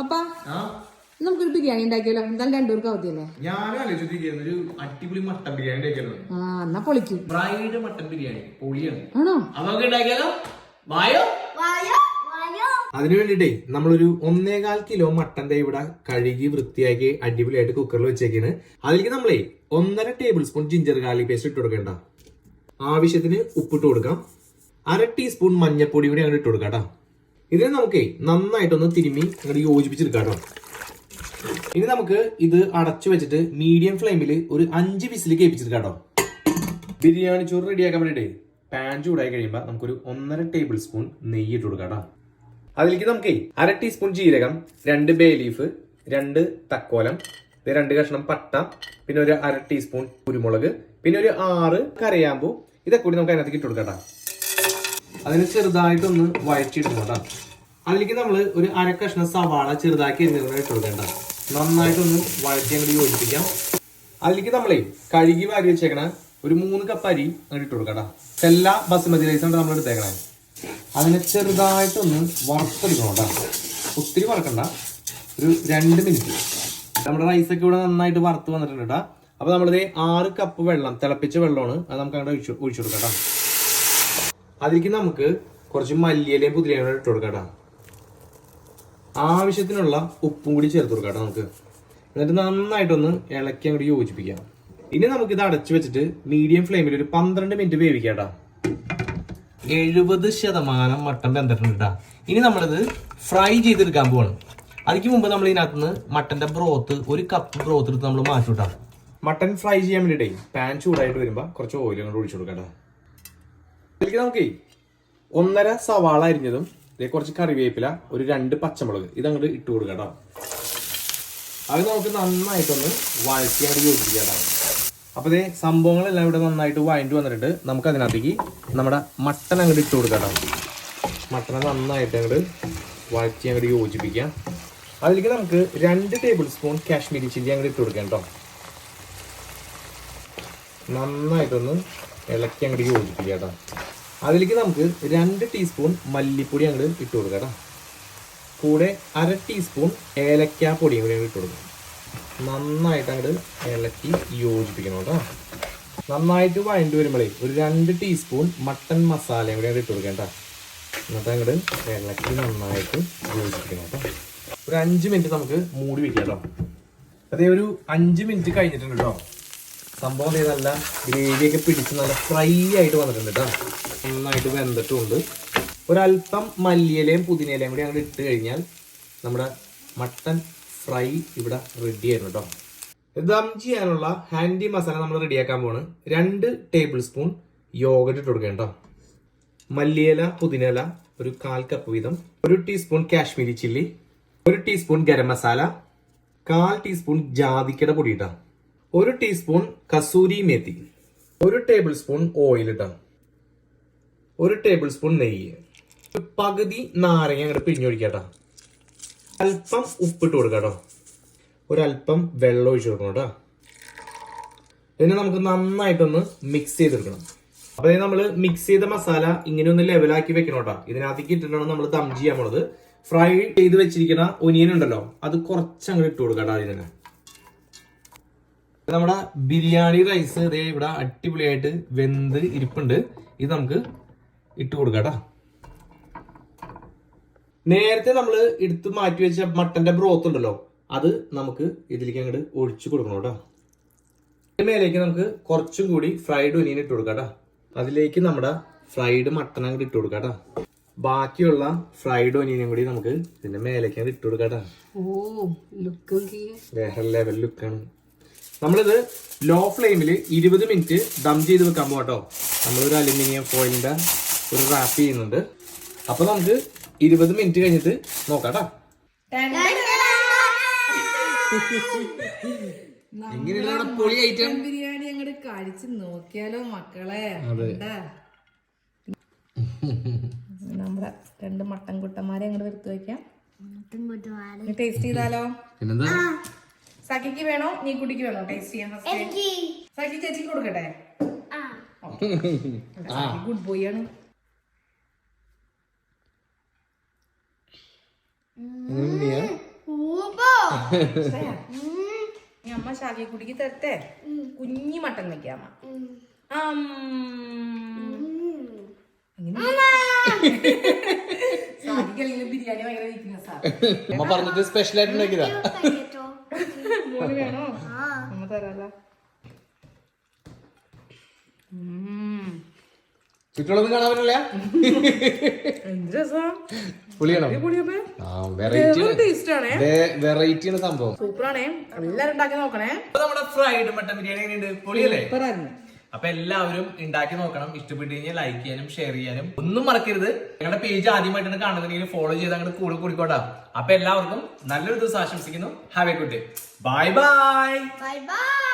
അപ്പ നമുക്കൊരു ബിരിയാണി ഉണ്ടാക്കിയാലോ? എന്തായാലും രണ്ടുപേർക്ക് അവധിയല്ലേ? ഞാനും ഒരു അടിപൊളി മട്ടൻ ബിരിയാണി ആ എന്നാ പൊളിക്കും. ബ്രൈഡ് മട്ടൻ ബിരിയാണി പൊളിയാണ്. ആണോ? അതൊക്കെ ഉണ്ടാക്കിയാലോ? വായോ? വായോ അതിനു വേണ്ടിട്ടേ നമ്മളൊരു ഒന്നേകാൽ കിലോ മട്ടന്റെ ഇവിടെ കഴുകി വൃത്തിയാക്കി അടിപൊളിയായിട്ട് കുക്കറിൽ വെച്ചേക്കാണ്. അതിലേക്ക് നമ്മളേ ഒന്നര table spoon ginger garlic paste ഇട്ട് കൊടുക്കണ്ട. ആവശ്യത്തിന് ഉപ്പിട്ട് കൊടുക്കാം. അര ടീസ്പൂൺ മഞ്ഞപ്പൊടി കൂടി അങ്ങനെ ഇട്ട് കൊടുക്കാം കേട്ടോ ഇതിനെ നമുക്ക് നന്നായിട്ടൊന്ന് തിരുമ്മി ഇങ്ങോട്ട് യോജിപ്പിച്ചെടുക്കാം ഇനി നമുക്ക് ഇത് അടച്ചു വെച്ചിട്ട് മീഡിയം ഫ്ലെയിമിൽ ഒരു അഞ്ച് വിസിൽ കേൾപ്പിച്ചെടുക്കാം ബിരിയാണി ചോറ് റെഡിയാക്കാൻ വേണ്ടിയിട്ട് പാൻ ചൂടായി കഴിയുമ്പോൾ നമുക്കൊരു ഒന്നര ടേബിൾ സ്പൂൺ നെയ്യ് ഇട്ട് കൊടുക്കാം അതിലേക്ക് നമുക്ക് അര ടീസ്പൂൺ ജീരകം രണ്ട് ബേ ലീഫ് രണ്ട് തക്കോലം രണ്ട് കഷ്ണം പട്ട പിന്നെ ഒരു അര ടീസ്പൂൺ കുരുമുളക് പിന്നെ ഒരു ആറ് കരയാമ്പൂ ഇതൊക്കെ കൂടി നമുക്ക് അതിനകത്ത് ഇട്ട് കൊടുക്കാം അതിന് ചെറുതായിട്ടൊന്ന് വഴച്ചിടുക കേട്ടോ. അതിലേക്ക് നമ്മൾ ഒരു അര കഷ്ണം സവാള ചെറുതാക്കി എന്നിവ ഇട്ട് കൊടുക്കേണ്ട. നന്നായിട്ടൊന്ന് വഴറ്റി അങ്ങോട്ട് യോജിപ്പിക്കാം. അതിലേക്ക് നമ്മളേ കഴുകി വാരി വെച്ചേക്കണ ഒരു മൂന്ന് കപ്പ് അരി അങ്ങോട്ട് ഇട്ട് കൊടുക്കാം കേട്ടോ എല്ലാ ബസുമതി റൈസാണ് നമ്മൾ എടുത്തേക്കണേ. അതിനെ ചെറുതായിട്ടൊന്ന് വറുത്തെടുക്കണം കേട്ടോ. ഒത്തിരി വറക്കണ്ട. ഒരു രണ്ട് മിനിറ്റ് നമ്മുടെ റൈസൊക്കെ ഇവിടെ നന്നായിട്ട് വറുത്ത് വന്നിട്ടുണ്ട് കേട്ടോ. അപ്പൊ നമ്മളിത് ആറ് കപ്പ് വെള്ളം തിളപ്പിച്ച വെള്ളമാണ് അത് നമുക്ക് അങ്ങോട്ട് ഒഴിച്ചു ഒഴിച്ചു കൊടുക്കാം അതിലേക്ക് നമുക്ക് കുറച്ച് മല്ലിയിലയും പുതിയ ഇട്ട് കൊടുക്കാം ആവശ്യത്തിനുള്ള ഉപ്പും കൂടി ചേർത്ത് കൊടുക്കാം നമുക്ക്. എന്നിട്ട് നന്നായിട്ടൊന്ന് ഇളക്കി അങ്ങോട്ട് യോജിപ്പിക്കാം. ഇനി നമുക്ക് ഇത് അടച്ചു വെച്ചിട്ട് മീഡിയം ഫ്ലെയിമിൽ ഒരു പന്ത്രണ്ട് മിനിറ്റ് വേവിക്കാം എഴുപത് ശതമാനം മട്ടൻ വെന്തിട്ടുണ്ട് ഇനി നമ്മളിത് ഫ്രൈ ചെയ്തെടുക്കാൻ പോവാണ്. അതിക്ക് മുമ്പ് നമ്മൾ ഇതിനകത്ത് നിന്ന് മട്ടന്റെ ബ്രോത്ത് ഒരു കപ്പ് ബ്രോത്ത് എടുത്ത് നമ്മൾ മാറ്റി വിട്ടാം മട്ടൻ ഫ്രൈ ചെയ്യാൻ വേണ്ടിയിട്ടേ പാൻ ചൂടായിട്ട് വരുമ്പോൾ കുറച്ച് ഓയിൽ ഒഴിച്ചു കൊടുക്കാം ഇതിലേക്ക് നമുക്ക് ഒന്നര സവാള അരിഞ്ഞതും ദേ കുറച്ച് കറിവേപ്പില ഒരു രണ്ട് പച്ചമുളക്. ഇതങ്ങോട്ട് ഇട്ട് കൊടുക്കാം കേട്ടോ അത് നമുക്ക് നന്നായിട്ടൊന്ന് വഴറ്റി അങ്ങോട്ട് യോജിപ്പിക്കാം കേട്ടോ അപ്പോൾ ഇതേ സംഭവങ്ങളെല്ലാം ഇവിടെ നന്നായിട്ട് വഴണ്ടി വന്നിട്ടുണ്ട്. നമുക്ക് അതിനകത്തേക്ക് നമ്മുടെ മട്ടൻ അങ്ങോട്ട് ഇട്ട് കൊടുക്കാം കേട്ടോ മട്ടനെ നന്നായിട്ട് അങ്ങോട്ട് വഴറ്റി അങ്ങോട്ട് യോജിപ്പിക്കാം. അതിലേക്ക് നമുക്ക് രണ്ട് ടേബിൾ സ്പൂൺ കാശ്മീരി ചില്ലി അങ്ങോട്ട് ഇട്ട് കൊടുക്കാം കേട്ടോ നന്നായിട്ടൊന്ന് ഇളക്കി അങ്ങോട്ട് യോജിപ്പിക്കാം കേട്ടോ അതിലേക്ക് നമുക്ക് രണ്ട് ടീസ്പൂൺ മല്ലിപ്പൊടി അങ്ങോട്ട് ഇട്ട് കൊടുക്കാം കേട്ടോ. കൂടെ അര ടീസ്പൂൺ ഏലക്ക പൊടിയും കൂടി ഞങ്ങൾ ഇട്ട് കൊടുക്കാം. നന്നായിട്ട് അങ്ങോട്ട് ഇളക്കി യോജിപ്പിക്കണം കേട്ടോ. നന്നായിട്ട് വഴണ്ടി വരുമ്പോഴേ ഒരു രണ്ട് ടീസ്പൂൺ മട്ടൻ മസാലയും കൂടി അങ്ങോട്ട് ഇട്ട് കൊടുക്കാം കേട്ടോ. എന്നിട്ട് അങ്ങോട്ട് ഇളക്കി നന്നായിട്ട് യോജിപ്പിക്കണം കേട്ടോ. ഒരു അഞ്ച് മിനിറ്റ് നമുക്ക് മൂടി വെക്കാം കേട്ടോ. അതേ ഒരു അഞ്ച് മിനിറ്റ് കഴിഞ്ഞിട്ടുണ്ട് കേട്ടോ. സംഭവം ഇത് നല്ല ഗ്രേവിയൊക്കെ പിടിച്ച് നല്ല ഫ്രൈ ആയിട്ട് വന്നിട്ടുണ്ട് കേട്ടോ നന്നായിട്ട് വെന്തിട്ടുമുണ്ട് ഒരല്പം മല്ലിയിലയും പുതിനയിലയും കൂടി അങ്ങോട്ട് ഇട്ട് കഴിഞ്ഞാൽ നമ്മുടെ മട്ടൻ ഫ്രൈ ഇവിടെ റെഡി ആയിരുന്നു കേട്ടോ ദം ചെയ്യാനുള്ള ഹാൻഡി മസാല നമ്മൾ റെഡിയാക്കാൻ പോണ് രണ്ട് ടേബിൾ സ്പൂൺ യോഗട്ട് ഇട്ട് കൊടുക്കണം കേട്ടോ മല്ലിയില പുതിനയില ഒരു കാൽ കപ്പ് വീതം ഒരു ടീസ്പൂൺ കാശ്മീരി ചില്ലി ഒരു ടീസ്പൂൺ ഗരം മസാല കാൽ ടീസ്പൂൺ ജാതിക്കയുടെ പൊടി ഇട്ടാ ഒരു ടീസ്പൂൺ കസൂരി മേത്തി. ഒരു ടേബിൾ സ്പൂൺ ഓയിൽ ഇടണം. ഒരു ടേബിൾ സ്പൂൺ നെയ്യ്. പകുതി നാരങ്ങ അങ്ങോട്ട് പിഴിഞ്ഞൊഴിക്കാട്ടോ അല്പം ഉപ്പിട്ട് കൊടുക്കാട്ടോ. ഒരല്പം വെള്ളം ഒഴിച്ചു കൊടുക്കണം കേട്ടോ. ഇതിനെ നമുക്ക് നന്നായിട്ടൊന്ന് മിക്സ് ചെയ്തെടുക്കണം. അപ്പൊ നമ്മൾ മിക്സ് ചെയ്ത മസാല ഇങ്ങനെ ഒന്ന് ലെവലാക്കി വെക്കണം കേട്ടോ. ഇതിനകത്തേക്ക് ഇട്ടിട്ടാണ് നമ്മൾ ദം ചെയ്യാൻ പോണത്. ഫ്രൈ ചെയ്ത് വെച്ചിരിക്കുന്ന ഒനിയൻ ഉണ്ടല്ലോ അത് കുറച്ചങ്ങോട്ട് ഇട്ട് കൊടുക്കാം അതിനെ നമ്മുടെ ബിരിയാണി റൈസ് ഇതേ ഇവിടെ അടിപൊളിയായിട്ട് വെന്ത് ഇരിപ്പുണ്ട്. ഇത് നമുക്ക് ഇട്ട് കൊടുക്കാം കേട്ടോ നേരത്തെ നമ്മൾ എടുത്ത് മാറ്റി വെച്ച മട്ടന്റെ ബ്രോത്ത് ഉണ്ടല്ലോ അത് നമുക്ക് ഇതിലേക്ക് അങ്ങോട്ട് ഒഴിച്ചു കൊടുക്കണം കേട്ടോ. മേലേക്ക് നമുക്ക് കുറച്ചും കൂടി ഫ്രൈഡ് ഒനിയൻ ഇട്ട് കൊടുക്കാം കേട്ടോ. അതിലേക്ക് നമ്മുടെ ഫ്രൈഡ് മട്ടൺ അങ്ങോട്ട് ഇട്ട് കൊടുക്കാം കേട്ടോ. ബാക്കിയുള്ള ഫ്രൈഡ് ഒനിയനും കൂടി നമുക്ക് ഇതിന്റെ മേലേക്ക് അങ്ങോട്ട് ഇട്ട് കൊടുക്കാം കേട്ടോ. ലെവൽ ലുക്കാണ് നമ്മളിത് ലോ ഫ്ലെയിമിൽ ഇരുപത് മിനിറ്റ് ദം ചെയ്ത് വെക്കാൻ പോകട്ടോ നമ്മളൊരു അലുമിനിയം ഫോയിലിന്റെ ഒരു റാപ്പ് ചെയ്യുന്നുണ്ട്. അപ്പൊ നമുക്ക് ഇരുപത് മിനിറ്റ് കഴിഞ്ഞിട്ട് നോക്കാം ട്ടോ. എങ്ങനെയുള്ള പൊളി ഐറ്റം ബിരിയാണി അങ്ങോട്ട് കഴിച്ച് നോക്കിയാലോ മക്കളെ? നമ്മുടെ രണ്ട് മട്ടൻ കുട്ടന്മാരെ അങ്ങോട്ട് വരുത്തി വെക്കാം ടേസ്റ്റ് ചെയ്താലോ? പിന്നെന്താ? സഖിക്ക് വേണോ? നീ കുട്ടിക്ക് വേണോ ടേസ്റ്റ് ചെയ്യാൻ ഫസ്റ്റ് സഖി ചേച്ചിക്ക് കൊടുക്കട്ടെ? ആ. ഗുഡ് ബോയ് ആണ്. അമ്മ ശാഖി കുടിക്ക് തരട്ടെ? കുഞ്ഞി മട്ടൻ വെക്കാം അമ്മ. ആം. അങ്ങനെ. സാധിക്കല്ലെങ്കിൽ ബിരിയാണി ഭയങ്കര വീക്ക്നെസ് ആണ് അമ്മ പറഞ്ഞത് സ്പെഷ്യൽ ആയിട്ട് അമ്മ തരാല. കാണാൻ പറ്റില്ല വെറൈറ്റി ആണേ. ആണ്. സംഭവം. സൂപ്പറാണേ എല്ലാരും ഉണ്ടാക്കി നോക്കണേ. നമ്മുടെ ഫ്രൈഡ് മട്ടൻ ബിരിയാണി എങ്ങനെയുണ്ട്? പൊളിയല്ലേ? സൂപ്പറായിരുന്നു അപ്പൊ എല്ലാവരും ഉണ്ടാക്കി നോക്കണം ഇഷ്ടപ്പെട്ട് കഴിഞ്ഞാൽ ലൈക്ക് ചെയ്യാനും ഷെയർ ചെയ്യാനും. ഒന്നും മറക്കരുത്. ഞങ്ങളുടെ പേജ് ആദ്യമായിട്ടാണ് കാണുന്നുണ്ടെങ്കിൽ ഫോളോ ചെയ്ത് അങ്ങോട്ട് കൂടെ കൂടിക്കോട്ടാ. അപ്പൊ എല്ലാവർക്കും നല്ലൊരു ദിവസം ആശംസിക്കുന്നു. Have a good day bye bye bye bye.